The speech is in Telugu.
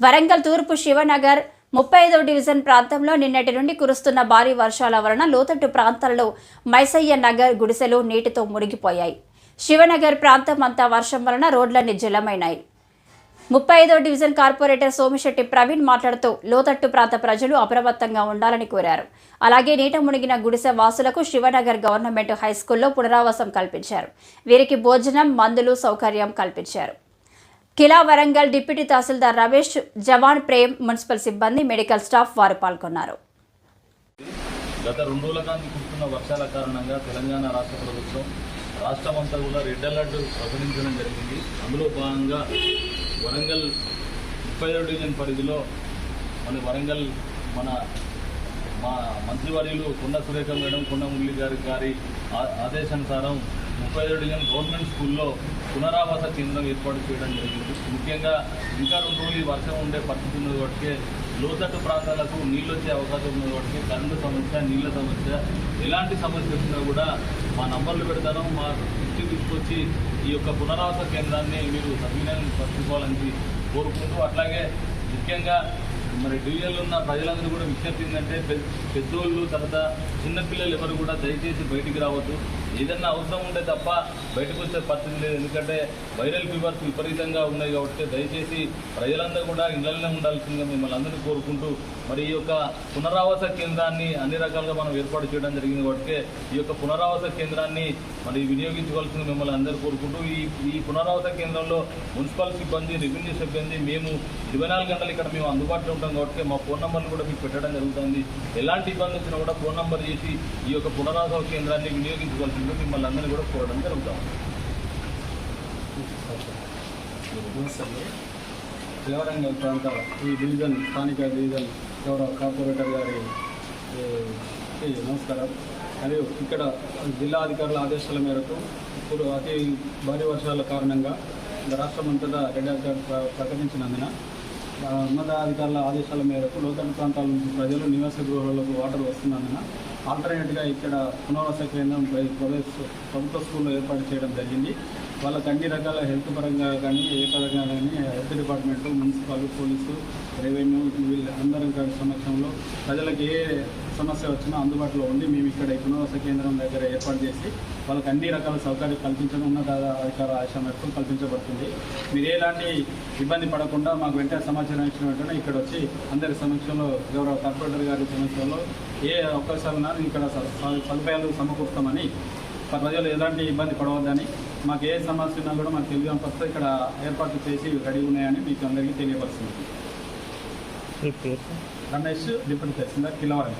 వరంగల్ తూర్పు శివనగర్ ముప్పై ఐదవ డివిజన్ ప్రాంతంలో నిన్నటి నుండి కురుస్తున్న భారీ వర్షాల వలన లోతట్టు ప్రాంతాలలో మైసయ్య నగర్ గుడిసెలు నీటితో మునిగిపోయాయి. శివనగర్ ప్రాంతం అంతా వర్షం వలన రోడ్లన్నీ జలమైనాయి. ముప్పై ఐదవ డివిజన్ కార్పొరేటర్ సోమిశెట్టి ప్రవీణ్ మాట్లాడుతూ లోతట్టు ప్రాంత ప్రజలు అప్రమత్తంగా ఉండాలని కోరారు. అలాగే నీట మునిగిన గుడిసె వాసులకు శివనగర్ గవర్నమెంట్ హై స్కూల్లో పునరావాసం కల్పించారు. వీరికి భోజనం మందులు సౌకర్యం కల్పించారు. కిలా వరంగల్ డిప్యూటీ తహసీల్దార్ రమేష్ జవాన్ ప్రేమ్ మున్సిపల్ సిబ్బంది మెడికల్ స్టాఫ్ వారు పాల్గొన్నారు. గత రెండు రోజుల కాంతి కురుస్తున్న వర్షాల కారణంగా తెలంగాణ రాష్ట్ర ప్రభుత్వం రాష్ట్రం అంతా కూడా రెడ్ అలర్ట్ ప్రకటించడం జరిగింది. అందులో భాగంగా వరంగల్ ముప్పై డివిజన్ పరిధిలో మన వరంగల్ మన మా మంత్రివర్యులు కొండ సురేఖ మేడం కొండ మురళి గారి గారి ఆదేశానుసారం ముప్పై డివిజన్ గవర్నమెంట్ స్కూల్లో పునరావాస కేంద్రం ఏర్పాటు చేయడం జరిగింది. ముఖ్యంగా ఇంకా రెండు రోజులు ఈ వర్షం ఉండే పరిస్థితి ఉన్నది కాబట్టి లోతట్టు ప్రాంతాలకు నీళ్ళు వచ్చే అవకాశం ఉన్నది కాబట్టి కరెంటు సమస్య నీళ్ళ సమస్య ఎలాంటి సమస్య వచ్చినా కూడా మా నంబర్లు పెడతాను. మా దృష్టికి తీసుకొచ్చి ఈ యొక్క పునరావాస కేంద్రాన్ని మీరు సద్వినియోగం పరచుకోవాలని కోరుకుంటూ అట్లాగే ముఖ్యంగా మరి డివిజన్లో ఉన్న ప్రజలందరూ కూడా విజ్ఞప్తి ఏంటంటే పెద్ద- పెద్దోళ్ళు తర్వాత చిన్నపిల్లలు ఎవరు కూడా దయచేసి బయటికి రావద్దు. ఏదన్నా అవసరం ఉంటే తప్ప బయటకు వచ్చే పరిస్థితి లేదు. ఎందుకంటే వైరల్ ఫీవర్స్ విపరీతంగా ఉన్నాయి కాబట్టి దయచేసి ప్రజలందరూ కూడా ఇళ్ళలోనే ఉండాల్సిందిగా మిమ్మల్ని అందరినీ కోరుకుంటూ మరి ఈ యొక్క పునరావాస కేంద్రాన్ని అన్ని రకాలుగా మనం ఏర్పాటు చేయడం జరిగింది కాబట్టి ఈ యొక్క పునరావాస కేంద్రాన్ని మరి వినియోగించుకోవాల్సింది మిమ్మల్ని అందరూ కోరుకుంటూ ఈ ఈ పునరావాస కేంద్రంలో మున్సిపల్ సిబ్బంది రెవెన్యూ సిబ్బంది మేము ఇరవై నాలుగు గంటలు ఇక్కడ మేము అందుబాటులో ఉంటాం కాబట్టి మా ఫోన్ నంబర్లు కూడా మీకు పెట్టడం జరుగుతుంది. ఎలాంటి ఇబ్బంది వచ్చినా కూడా ఫోన్ నెంబర్ చేసి ఈ యొక్క పునరావాస కేంద్రాన్ని వినియోగించుకోవాల్సిందిగా మిమ్మల్ని అందరినీ కూడా కోరడం జరుగుతాం. దేవరంగల్ ప్రాంత ఈ డివిజన్ స్థానిక డివిజన్ గౌరవ కార్పొరేటర్ గారి నమస్కారం. మరియు ఇక్కడ జిల్లా అధికారుల ఆదేశాల మేరకు ఇప్పుడు అతి భారీ వర్షాల కారణంగా రాష్ట్రం అంతటా రెడ్ అలర్ట్ ప్రకటించినందున ఉన్నతాధికారుల ఆదేశాల మేరకు లోతట్టు ప్రాంతాల నుంచి ప్రజలు నివాస గృహాలకు వాటర్ వస్తున్నందున ఆల్టర్నేట్గా ఇక్కడ పునర్వాస కేంద్రం ప్రవేశ ప్రభుత్వ స్కూల్లో ఏర్పాటు చేయడం జరిగింది. వాళ్ళకి అన్ని రకాల హెల్త్ పరంగా కానీ ఏ పరంగా కానీ health department municipal police revenue వీళ్ళందరం సమక్షంలో ప్రజలకు ఏ సమస్య వచ్చినా అందుబాటులో ఉండి మేము ఇక్కడ ఈ పునరావాస కేంద్రం దగ్గర ఏర్పాటు చేసి వాళ్ళకి అన్ని రకాల సౌకర్యాలు కల్పించడం ఉన్నత అధికార ఆశ మేరకు కల్పించబడుతుంది. మీరు ఎలాంటి ఇబ్బంది పడకుండా మాకు వెంటనే సమాచారం ఇచ్చిన వెంటనే ఇక్కడ వచ్చి అందరి సమక్షంలో గౌరవ కార్పొరేటర్ గారి సమక్షంలో ఏ అవకాశాలు ఉన్నా ఇక్కడ సదుపాయాలు సమకూరుస్తామని ప్రజలు ఎలాంటి ఇబ్బంది పడవద్దని మాకు ఏ సమస్య ఉన్నా కూడా మాకు తెలియపరిస్తే ఇక్కడ ఏర్పాట్లు చేసి రెడీ ఉన్నాయని మీకు అందరికీ తెలియపరుస్తుంది రమేష్ డిప్యూటీ తహసీల్దార్ కిలవరం.